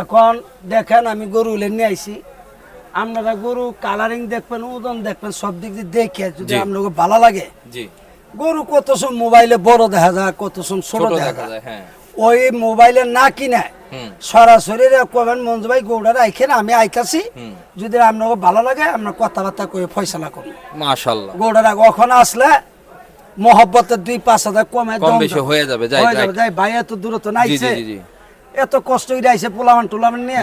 এখন দেখেন আমি গরু উলে নিয়ে আইছি। আপনারা গরু কালারিং দেখবেন ওজন দেখবেন সব দিক দিয়ে দেখে যদি আপনাকে ভালো লাগে। গরু কত সব মোবাইলে বড় দেখা যায় কত সব ছোট দেখা যায়। হ্যাঁ। ওই মোবাইলে না কিনে সরাসরি কবেন মঞ্জু ভাই গৌড়া রাইখেন আমি আইতাছি। যদি আপনাকে ভালো লাগে আপনার কথাবার্তা কয়ে ফয়সলা করুন মাশাল্লাহ। গৌড়ারা ওখানে আসলে মহব্বতের দুই পাঁচ হাজার কমে কম বেশি হয়ে যাবে, যাই, ভাই এত দূরত্ব নাইছে। জি। এত কষ্ট আইসে পোলামান টুলামান নিয়ে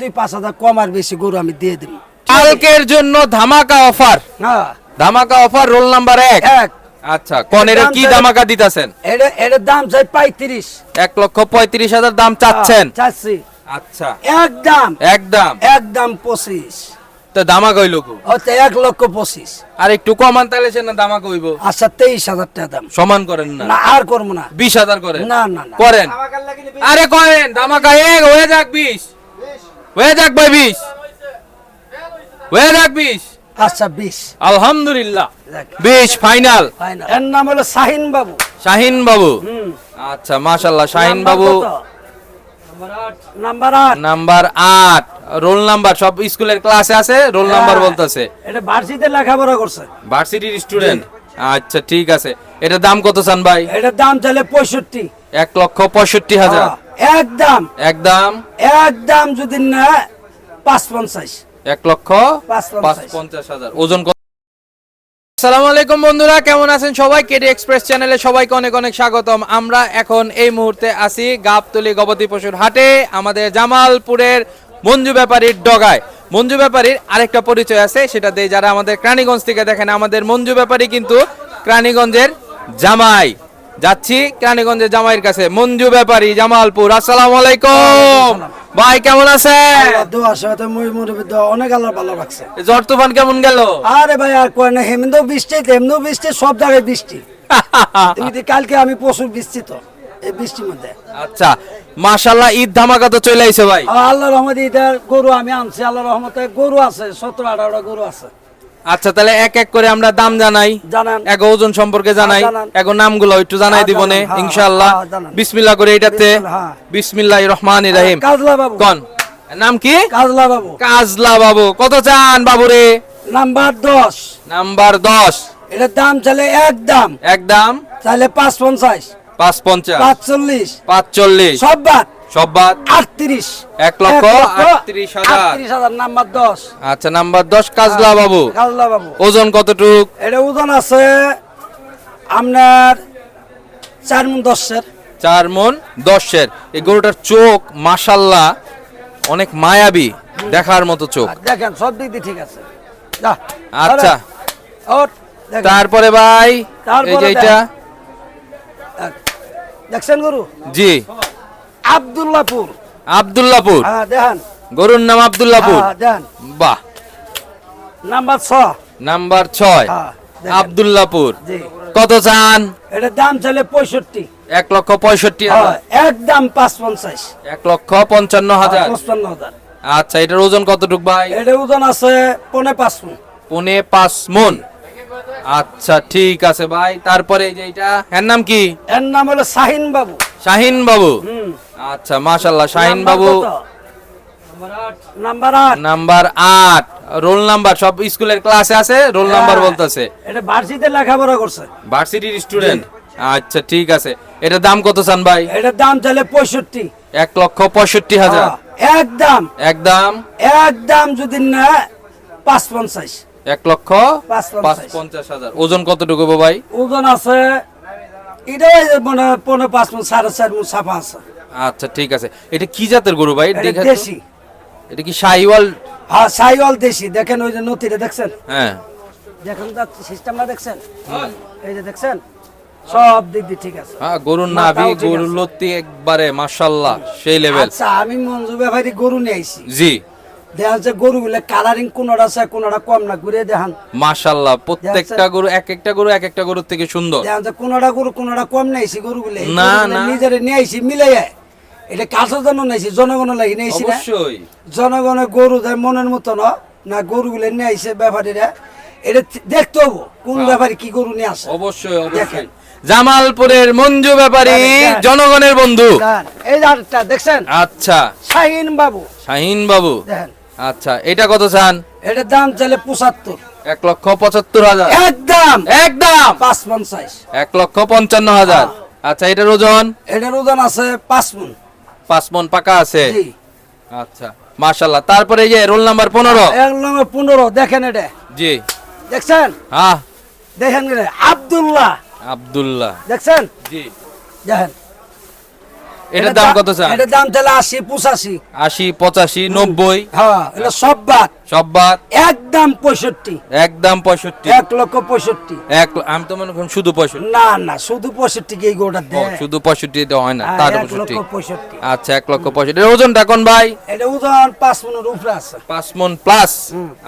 দুই পাঁচ হাজার কম আর বেশি গরু আমি দিয়ে দিব কালকের জন্য ধামাকা অফার। হ্যাঁ ধামাকা অফার রোল নাম্বার এক। এক। আচ্ছা কনের কি দামাকা দিতেছেন? এটা এটার দাম চাই পঁয়ত্রিশ। এক লক্ষ পঁয়ত্রিশ হাজার দাম চাচ্ছেন। চাচ্ছি। আচ্ছা। একদম একদম একদম পঁচিশ। তো দামাকা হইল কো? হয়তো এক লক্ষ পঁচিশ। আর একটু কমান তাহলে সে না দামাকা হইব আচ্ছা তেইশ হাজার টাকা দাম। সমান করেন না। না আর করব না। বিশ হাজার করেন। না না করেন। আরে করেন এক হয়ে যাক বিশ। হয়ে যাক ভাই বিশ। হয়ে যাক বিশ। আচ্ছা বিশ। আলহামদুলিল্লাহ। বিশ ফাইনাল। এর নাম হলো শাহিন বাবু। শাহিন বাবু। হুম। আচ্ছা মাশাল্লাহ শাহিন বাবু। নাম্বার আট। নাম্বার আট। রোল নাম্বার সব স্কুলের ক্লাসে আছে রোল নাম্বার হ্যাঁ। বলতেছে। এটা লেখাপড়া করছে। ভার্সিটির স্টুডেন্ট আচ্ছা ঠিক আছে। এটার দাম কত চান ভাই? এটার দাম চাইলে পঁয়ষট্টি। এক লক্ষ পঁয়ষট্টি হাজার। একদম একদম একদম যদি না পাঁচ পঞ্চাশ এক লক্ষ পাঁচ পঞ্চাশ। হাজার। ওজন আসসালামু আলাইকুম বন্ধুরা কেমন আছেন সবাই? কেডি এক্সপ্রেস চ্যানেলে সবাইকে অনেক অনেক স্বাগতম। আমরা এখন এই মুহূর্তে আছি গাবতলি গবতী পশুর হাটে আমাদের জামালপুরের মঞ্জু ব্যাপারীর ডগায়। মঞ্জু ব্যাপারীর আরেকটা পরিচয় আছে সেটা দিয়ে যারা আমাদের ক্রানীগঞ্জ থেকে দেখেন আমাদের মঞ্জু ব্যাপারী কিন্তু ক্রানীগঞ্জের জামাই। যাচ্ছি ক্রানীগঞ্জের জামাইয়ের কাছে। মঞ্জু ব্যাপারী জামালপুর আসসালামু আলাইকুম। ভাই কেমন আছেন? আল্লাহ দোয়া সাথে মই মুরব্বী দোয়া অনেক আল্লাহ ভালো রাখছে। ঝড় তুফান কেমন গেল? আরে ভাই আর কয় না হেমন্তেও বৃষ্টি তেমনিও বৃষ্টি সব জায়গায় বৃষ্টি। কালকে আমি প্রচুর বৃষ্টি তো। এই বৃষ্টির মধ্যে। আচ্ছা মাশাল্লাহ ঈদ ধামাকা তো চলে আইছে ভাই। আল্লাহ রহমতে ইটার গরু আমি আনছি আল্লাহ রহমতে গরু আছে সতেরো আঠারোটা গরু আছে। আচ্ছা তাহলে এক এক করে আমরা দাম জানাই। এক ওজন সম্পর্কে জানাই। হ্যাঁ। এক নামগুলো একটু জানাই দিবনে জানান, হ্যাঁ, ইনশাআল্লাহ। হ্যাঁ, বিসমিল্লাহ করে এটাতে। বিসমিল্লাহ, রহমান রাহিম। কাজলা বাবু। কোন? নাম কি? কাজলা বাবু। কাজলা বাবু। কত চান বাবুরে? নাম্বার দশ। নাম্বার দশ। এটার দাম চাইলে একদম একদম চাইলে পাঁচ পঞ্চাশ। পাঁচ পঞ্চাশ পাঁচচল্লিশ। পাঁচচল্লিশ। সব বাদ সব বাদ আটত্রিশ এক লক্ষ আটত্রিশ হাজার। হাজার নাম্বার দশ। আচ্ছা নাম্বার দশ কাজলা বাবু। কাজলা বাবু। ওজন কতটুক? এটা ওজন আছে আপনার চার মন দশের। চার মন দশের। এই গরুটার চোখ মাসাল্লাহ অনেক মায়াবী দেখার মতো চোখ। দেখেন সব দিক দিয়ে ঠিক আছে। আচ্ছা। তারপরে ভাই এই তারপরে যে এটা। দেখছেন গরু? জি। আবদুল্লাপুর। আব্দুল্লাপুর। হ্যাঁ দেখেন। গরুর নাম আব্দুল্লাপুর। হ্যাঁ দেখেন। বাহ। নাম্বার ছ নাম্বার ছয়। হ্যাঁ। আব্দুল্লাপুর। কত চান? এটার দাম চাইলে পঁয়ষট্টি। এক লক্ষ পঁয়ষট্টি হাজার। একদম পাঁচ পঞ্চাশ এক লক্ষ পঞ্চান্ন হাজার। পঞ্চান্ন হাজার। আচ্ছা এটার ওজন কতটুক ভাই? এটা ওজন আছে পনে পাঁচ মন। পনে পাঁচ মন। আচ্ছা ঠিক আছে ভাই। তারপরে এই যে এটা এর নাম কি? এর নাম হলো শাহিন বাবু। শাহিন বাবু। আচ্ছা মাশাল্লাহ শাহিন বাবু। নাম্বার আট। নাম্বার আট। রোল নাম্বার সব স্কুলের ক্লাসে আছে রোল নাম্বার হ্যাঁ। বলতেছে। এটা লেখাপড়া করছে। ভার্সিটির স্টুডেন্ট আচ্ছা ঠিক আছে। এটার দাম কত চান ভাই? এটার দাম চাইলে পঁয়ষট্টি। এক লক্ষ পঁয়ষট্টি হাজার। একদম একদম একদম যদি না পাঁচ পঞ্চাশ। এক লক্ষ পঞ্চাশ। হাজার। ওজন কতটুকু ভাই? ওজন আছে এটাই মানে পনেরো পাঁচ মন সাড়ে চার মন সাফা আছে। আচ্ছা ঠিক আছে। এটা কি জাতের গরু ভাই? দেশি। এটা কি শাহিওয়াল? হ্যাঁ সাইওয়াল দেশি। দেখেন ওই যে নথিটা দেখছেন? হ্যাঁ। দেখেন সিস্টেমটা দেখছেন? এই যে দেখছেন? সব দিক দিয়ে ঠিক আছে। হ্যাঁ গরুর নাভি গরুর। লত্তি একবারে সেই লেভেল আচ্ছা আমি মঞ্জু ব্যাপারী গরু নিয়ে আইছি। জি। দেখা যাচ্ছে গরু গুলো কালারিং কোনটা আছে কোনটা কম না ঘুরে দেখান। মাশাল্লাহ প্রত্যেকটা গরু এক একটা গরু এক একটা গরুর থেকে সুন্দর। দেখা যাচ্ছে কোনটা গরু কোনটা কম নিয়েছি গরু গুলো না, না। নিজের নিয়ে আইছি মিলাই এটা কাছের জন্য নিয়েছি জনগণের লাগি নিয়েছি অবশ্যই। জনগণের গরুদের মনের মতো না না গরুগুলো নিয়ে আইছে ব্যাপারীরা। এটা দেখতে হব কোন ব্যাপারী কি গরু নিয়ে আসে। অবশ্যই দেখেন। অবশ্যই জামালপুরের মঞ্জু ব্যাপারী হ্যাঁ। জনগণের বন্ধু। এই দেখছেন? আচ্ছা। শাহিন বাবু। শাহিন বাবু। দেখেন। আচ্ছা এটা কত চান? এটার দাম চাইলে পঁচাত্তর। এক লক্ষ পঁচাত্তর হাজার। একদম! একদম! পাঁচ পঞ্চাশ এক লক্ষ পঞ্চান্ন হাজার। আচ্ছা এটার ওজন? এটার ওজন আছে পাঁচ মন। পাঁচ মন পাকা আছে? আচ্ছা মাশাল্লাহ তারপরে এই যে রোল নাম্বার পনেরো? এক নম্বর পনেরো দেখেন এটা। জি। দেখছেন? হ্যাঁ। দেখেন আব্দুল্লাহ। আব্দুল্লাহ। দেখছেন? জি। দেখেন। এটার দাম কত এটার দাম তাহলে আশি পঁচাশি। আশি পঁচাশি নব্বই? হ্যাঁ এটা সব বাদ। সব বাদ? একদম পঁয়ষট্টি। একদম পঁয়ষট্টি? এক লক্ষ পঁয়ষট্টি। এক আমি তো মনে করি শুধু পঁয়ষট্টি। না না শুধু পঁয়ষট্টি কে গোটা দেয়। শুধু পঁয়ষট্টি এটা হয় না হ্যাঁ, তার পঁয়ষট্টি। আচ্ছা এক লক্ষ পঁয়ষট্টি। এর ওজনটা কোন ভাই? এটা উদাহরণ পাঁচ মিনিট উপরে আছে। পাঁচ মন প্লাস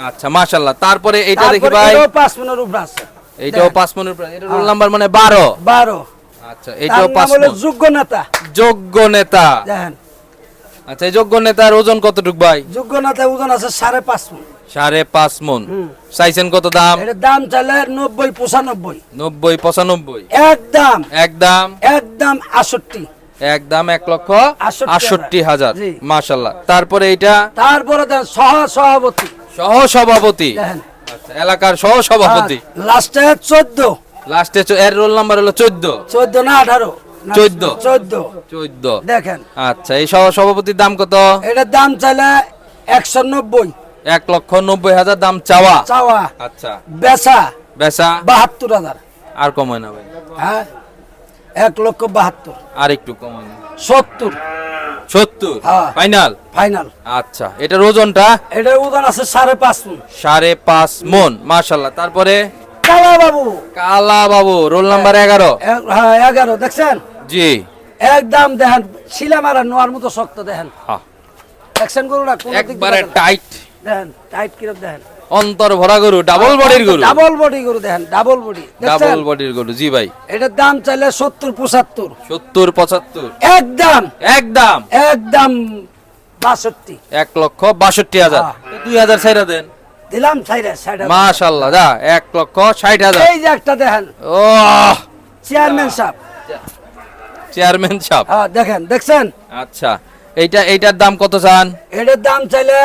আচ্ছা মাশাল্লাহ তারপরে এটা দেখি ভাই। পাঁচ মিনিট উপরে আছে। এইটাও পাঁচ মনের প্রায় এটা রোল নাম্বার মানে বারো। বারো। আচ্ছা পাঁচ হলো যোগ্য নেতা। যোগ্য নেতা। দেখেন। আচ্ছা এই যোগ্য নেতার ওজন কতটুক ভাই? যোগ্য নেতা ওজন আছে সাড়ে পাঁচ মন। সাড়ে পাঁচ মন। চাইছেন কত দাম? দাম চাইলে নব্বই পঁচানব্বই। নব্বই পঁচানব্বই। একদম একদম একদম আষট্টি। একদম এক লক্ষ আটষট্টি হাজার। জি। মাশাল্লাহ তারপরে এইটা? তারপরে সহ সভাপতি সহ সভাপতি আচ্ছা এলাকার সহ সভাপতি লাস্টে চোদ্দ। লাস্টে এর রোল নাম্বার হলো চোদ্দ। চোদ্দ না আঠারো? চোদ্দ। চোদ্দ। চোদ্দ। দেখেন। আচ্ছা এই সহ সভাপতির দাম কত? এটার দাম চাইলে একশো নব্বই। এক লক্ষ নব্বই হাজার দাম চাওয়া। চাওয়া। আচ্ছা। বেচা। বেচা। বাহাত্তর হাজার। আর কমায় না ভাই। হ্যাঁ? এক লক্ষ বাহাত্তর। আর একটু কমায় না। সত্তর। সত্তর? হ্যাঁ। ফাইনাল ফাইনাল আচ্ছা এটার ওজনটা? এটার উদান আছে সাড়ে পাঁচ মন। সাড়ে পাঁচ মন মাশাল্লাহ তারপরে? কালা বাবু কালা বাবু রোল নাম্বার এগারো। এক- হ্যাঁ এগারো দেখছেন? জি। একদম দেখেন শিলা মারা নোয়ার মতো শক্ত দেখেন। হ্যাঁ, দেখছেন গরুটা? একবারে টাইট দেখেন টাইট কিরম দেখেন। অন্তর ভরা গরু ডাবল বডির গরু। ডাবল বডি গরু দেখেন ডাবল বডি ডাবল বডির গরু জি ভাই। এটার দাম চাইলে সত্তর পঁচাত্তর। সত্তর পঁচাত্তর। একদম। একদম। একদম বাষট্টি। এক লক্ষ বাষট্টি হাজার। হ্যাঁ। দুই হাজার ছাইরা দেন। দিলাম মাশাল্লাহ দা এক লক্ষ ষাট হাজার। এই যে একটা দেখেন। ও চেয়ারম্যান সাহেব। চেয়ারম্যান সাহেব। হ্যাঁ দেখেন দেখছেন? আচ্ছা এইটা এইটার দাম কত চান? এটার দাম চাইলে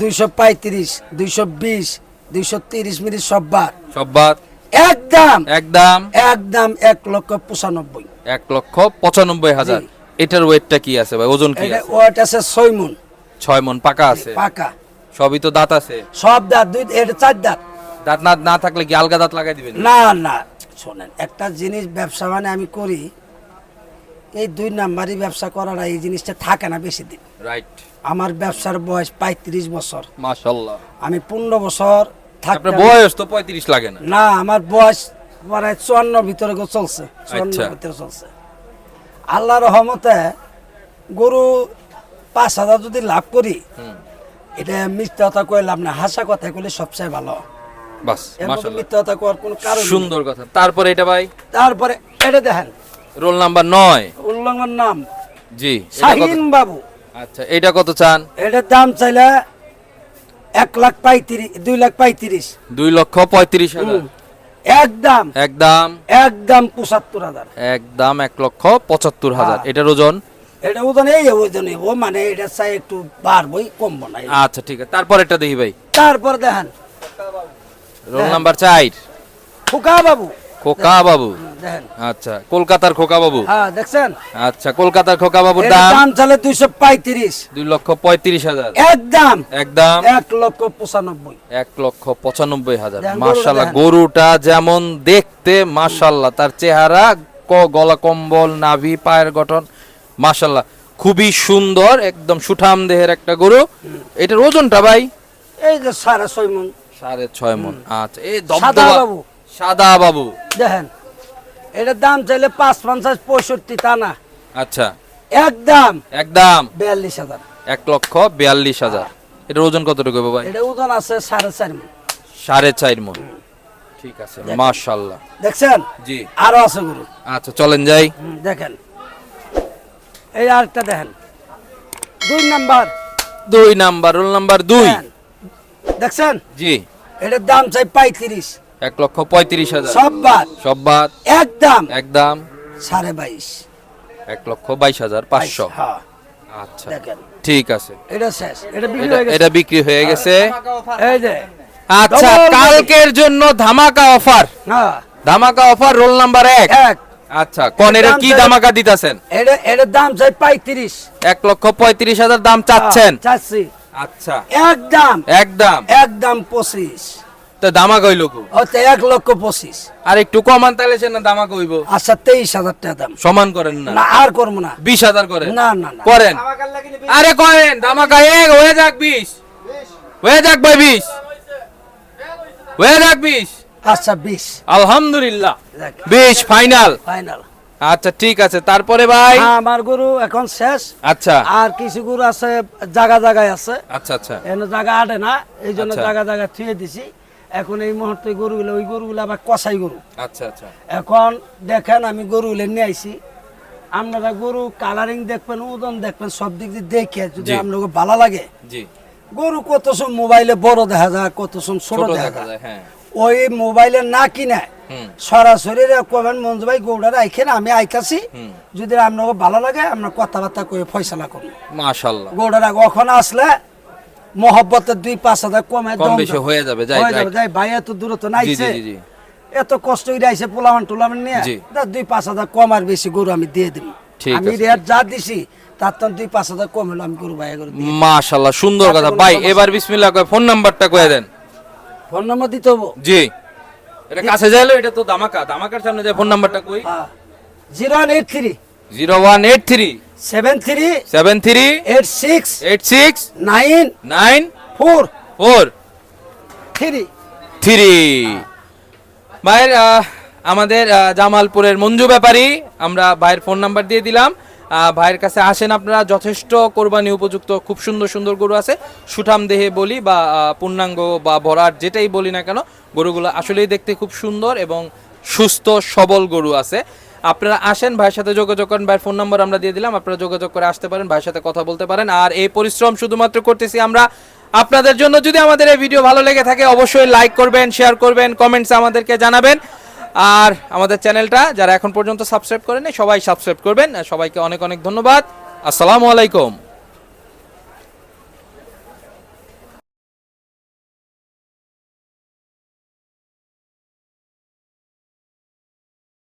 দুইশো পঁয়ত্রিশ দুইশো বিশ দুইশো তিরিশ মিনিট সব বার সব বাদ একদম একদম একদম এক লক্ষ পঁচানব্বই। এক লক্ষ পঁচানব্বই হাজার। এটার ওয়েটটা কি আছে ভাই? ওজন কি আছে? ওয়াট আছে ছয় মন। ছয় মন পাকা আছে? পাকা। সবই তো দাঁত আছে। সব দাঁত দুই এটা চার দাঁত। দাঁত না না থাকলে কি আলগা দাঁত লাগাই দিবেন? না না শোনেন একটা জিনিস ব্যবসা মানে আমি করি এই দুই নাম্বারই ব্যবসা করার এই জিনিসটা থাকে না বেশি দিন। রাইট আমার ব্যবসার বয়স পঁয়ত্রিশ বছর। মাশাল্লাহ। আমি পনেরো বছর আপনার থাকতে বয়স তো পঁয়ত্রিশ লাগে না। না আমার বয়স প্রায় চুয়ান্ন ভিতরে গো চলছে চুয়ান্ন আচ্ছা। ভিতরে চলছে। আল্লাহ রহমতে গরু পাঁচ হাজার যদি লাভ করি এটা মিথ্যা কথা কয়ে লাভ না হাসা কথা কইলে সবচেয়ে ভালো। বাস মাশাল্লাহ মিথ্যা কথা কওয়ার কোনো কারণ সুন্দর কথা। তারপরে এটা ভাই? তারপরে এটা দেখেন। রোল নাম্বার নয়। উল্লঙ্ঘন নাম। জি শাহিন বাবু। আচ্ছা এটা কত চান? এটার দাম চাইলে এক লাখ পঁয়ত্রিশ দুই লাখ পঁয়ত্রিশ। দুই লক্ষ পঁয়ত্রিশ হাজার। একদম একদম একদম পঁচাত্তর হাজার। একদম এক লক্ষ পঁচাত্তর হাজার। হ্যাঁ। এটার ওজন? এটা ওজন এই ওজন মানে এটা চাই একটু বাড়বই কমবো না আচ্ছা ঠিক আছে। তারপর এটা দেখি ভাই। তারপর দেখেন। রোল নাম্বার চার। খোকা বাবু। খোকা বাবু। আচ্ছা কলকাতার খোকা বাবু। হ্যাঁ দেখছেন? আচ্ছা কলকাতার খোকা বাবুর দাম? দাম চালে দুইশো পঁয়ত্রিশ। দুই লক্ষ পঁয়ত্রিশ হাজার। একদম একদম এক লক্ষ পঁচানব্বই। এক লক্ষ পঁচানব্বই হাজার। মার্শাল্লাহ গরুটা যেমন দেখতে মার্শাল্লাহ তার চেহারা ক- গলা কম্বল নাভি পায়ের গঠন মার্শাল্লাহ খুবই সুন্দর একদম সুঠাম দেহের একটা গরু। এটার ওজনটা ভাই? এই যে সাড়ে ছয় মন। সাড়ে ছয় মন আচ্ছা এই সাদা বাবু। সাদা বাবু। দেখেন এটার দাম চাইলে পাঁচ পঞ্চাশ পঁয়ষট্টি তা না। আচ্ছা। একদম। একদম। বিয়াল্লিশ হাজার। এক লক্ষ বিয়াল্লিশ হাজার। এটার ওজন কতটুকু ভাই? এটা ওজন আছে সাড়ে চার মন। সাড়ে চার মন। ঠিক আছে মার্শাল্লাহ দেখছেন? জি। আরও আছে গরু। আচ্ছা চলেন যাই। দেখেন। এই আরেকটা দেখেন। দুই নাম্বার। দুই নাম্বার রোল নাম্বার দুই। দেখছেন? জি। এটার দাম চাই পঁয়ত্রিশ। এক লক্ষ পঁয়ত্রিশ হাজার। সব বাদ। সব বাদ। একদম একদম সাড়ে বাইশ। এক লক্ষ বাইশ হাজার পাঁচশো। হ্যাঁ। আচ্ছা। ঠিক আছে। এটা শেষ। এটা বিক্রি হয়ে গেছে। এটা বিক্রি হয়ে গেছে। এই যে। আচ্ছা কালকের জন্য ধামাকা অফার। ধামাকা অফার রোল নাম্বার এক। এক। আচ্ছা কনের দাম কি ধামাকা দিতেছেন? এটা এটার দাম চাই পঁয়ত্রিশ। এক লক্ষ পঁয়ত্রিশ হাজার দাম চাচ্ছেন? চাচ্ছি। আচ্ছা। একদম একদম একদম পঁচিশ। তো ধামাকা হইল কো ওতে এক লক্ষ পঁচিশ। আর একটু কমান তাহলে সে না ধামাকা হইব? আচ্ছা তেইশ হাজার টাকা দাম। সমান করেন না। না আর করব না। বিশ হাজার করেন? না না না। করেন? আরে করেন ধামাকা এক হয়ে যাক বিশ। হয়ে যাক ভাই বিশ। হয়ে যাক বিশ। আচ্ছা বিশ। আলহামদুলিল্লাহ। বিশ ফাইনাল। ফাইনাল। আচ্ছা ঠিক আছে। তারপরে ভাই? আমার গরু এখন শেষ। আচ্ছা। আর কিছু গরু আছে জায়গা জায়গায় আছে। আচ্ছা আচ্ছা। এনে জায়গা আটে না এই জন্য আচ্ছা। জায়গা জায়গা থুয়ে দিছি। এখন এই মুহূর্তে গরুগুলো ওই গরুগুলো আবার কষাই গরু। আচ্ছা আচ্ছা। এখন দেখেন আমি গরুগুলো নিয়ে আইছি। আপনারা গরু কালারিং দেখবেন ওজন দেখবেন সব দিক দিয়ে দেখে যদি। আপনাকে ভালো লাগে। জি। গরু কত সময় মোবাইলে বড় দেখা যায় কত সময় ছোট দেখা যায় হ্যাঁ। ওই মোবাইলে না কিনে সরাসরি কবেন মঞ্জু ভাই গৌড়ার আইখেন আমি আইতাছি। যদি আপনাকে ভালো লাগে আমরা কথাবার্তা কয়ে ফয়সালা মাশাল্লাহ গৌড়ার ওখানে আসলে মহব্বতের দুই পাঁচ হাজার কমে দেব। হয়ে যাবে, যাই, ভাই এত দূরত্ব নাইছে এত কষ্ট করে আইছে পোলামান টোলামান নিয়ে। দুই পাঁচ হাজার কম আর বেশি গরু আমি দিয়ে দিই ঠিক আমি। রেট যা দিছি তার তো দুই পাঁচ হাজার কম হলো আমি গরু ভাই গরু মাশাল্লাহ সুন্দর কথা। ভাই এবার বিসমিল্লাহ কয় ফোন নাম্বারটা কয়ে দেন। ফোন নম্বর দিতে হব। জি। এটা কাছে যাইলো এটা তো ধামাকা। ধামাকার সামনে যায় ফোন নাম্বারটা কই? Zero one eight three. Zero one eight three. Seven three. Seven three. Eight six. Eight six. Nine. Nine. Four. Four. Three. Three. ভাইয়ের আমাদের জামালপুরের মঞ্জু ব্যাপারী আমরা ভাইয়ের ফোন নাম্বার দিয়ে দিলাম। ভাইয়ের কাছে আসেন আপনারা, যথেষ্ট কোরবানি উপযুক্ত, খুব সুন্দর সুন্দর গরু আছে। সুঠাম দেহে বলি বা পূর্ণাঙ্গ বা ভরাট, যেটাই বলি না কেন, গরুগুলো আসলেই দেখতে খুব সুন্দর এবং সুস্থ, সবল গরু আছে। আপনারা আসেন, ভাইয়ের সাথে যোগাযোগ করেন, ভাইয়ের ফোন নাম্বার আমরা দিয়ে দিলাম, আপনারা যোগাযোগ করে আসতে পারেন, ভাইয়ের সাথে কথা বলতে পারেন। আর এই পরিশ্রম শুধুমাত্র করতেছি আমরা। আপনাদের জন্য যদি আমাদের এই ভিডিও ভালো লেগে থাকে, অবশ্যই লাইক করবেন শেয়ার করবেন কমেন্টস আমাদেরকে জানাবেন। আর আমাদের চ্যানেলটা যারা এখন পর্যন্ত সাবস্ক্রাইব করেনি সবাই সাবস্ক্রাইব করবেন। সবাইকে অনেক অনেক ধন্যবাদ। আসসালামু আলাইকুম।